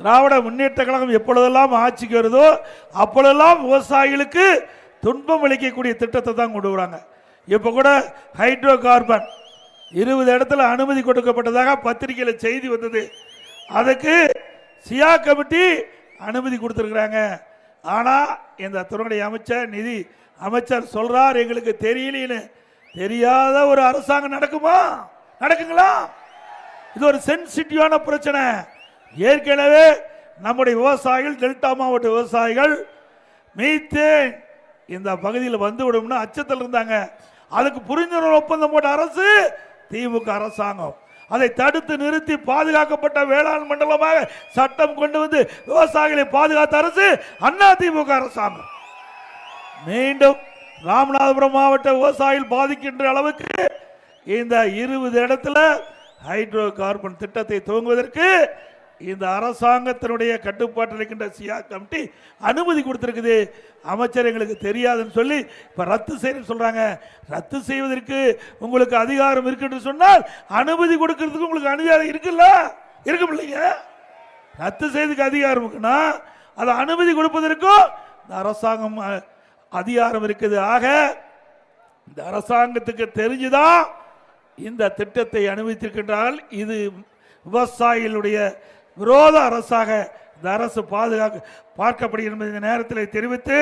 திராவிட முன்னேற்ற கழகம் எப்பொழுதெல்லாம் ஆட்சிக்கு வருதோ அப்பொழுதெல்லாம் விவசாயிகளுக்கு துன்பம் அளிக்கக்கூடிய திட்டத்தை தான் கொண்டு வராங்க. இப்போ கூட ஹைட்ரோ கார்பன் இருபது இடத்துல அனுமதி கொடுக்கப்பட்டதாக பத்திரிகையில் செய்தி வந்தது. அதுக்கு சியா கமிட்டி அனுமதி கொடுத்துருக்குறாங்க. ஆனால் இந்த துறையுடைய அமைச்சர் நிதி அமைச்சர் சொல்கிறார் எங்களுக்கு தெரியலன்னு. தெரியாத ஒரு அரசாங்கம் நடக்குமா? நடக்குங்களா? இது ஒரு சென்சிட்டிவான பிரச்சனை. ஏற்கனவே நம்முடைய விவசாயிகள் டெல்டா மாவட்ட விவசாயிகள் மீத்தேன் இந்த பகுதியில் வந்து விடும்னு அச்சத்தில் இருந்தாங்க. அதுக்கு புரிந்துணர்வு ஒப்பந்தம் போட்ட அரசு திமுக அரசாங்கம். அதை தடுத்து நிறுத்தி பாதுகாக்கப்பட்ட வேளாண் மண்டலமாக சட்டம் கொண்டு வந்து விவசாயிகளை பாதுகாத்த அரசு அண்ணா திமுக அரசாங்கம். மீண்டும் ராமநாதபுரம் மாவட்ட விவசாயிகள் பாதிக்கின்ற அளவுக்கு இந்த இருபது இடத்துல ஹைட்ரோ கார்பன் திட்டத்தை துவங்குவதற்கு இந்த அரசாங்கத்தினுடைய கட்டுப்பாட்டில் இருக்கின்ற சியா கமிட்டி அனுமதி கொடுத்துருக்குது. அமைச்சர் எங்களுக்கு தெரியாதுன்னு சொல்லி இப்போ ரத்து செய்யணும்னு சொல்கிறாங்க ரத்து செய்வதற்கு உங்களுக்கு அதிகாரம் இருக்குன்னு சொன்னால் அனுமதி கொடுக்கறதுக்கு உங்களுக்கு அதிகாரம் இருக்குல்ல? இருக்கும் இல்லைங்க? ரத்து செய்வதற்கு அதிகாரம் இருக்குன்னா அதை அனுமதி கொடுப்பதற்கும் இந்த அரசாங்கம் அதிகாரம் இருக்குது. ஆக இந்த அரசாங்கத்துக்கு தெரிஞ்சுதான் இந்த திட்டத்தை அனுமதித்திருக்கின்றால் இது விவசாயிகளுடைய விரோத அரசாக இந்த அரசு பாதுகாக்க பார்க்கப்படுகிறது இந்த நேரத்தில் தெரிவித்து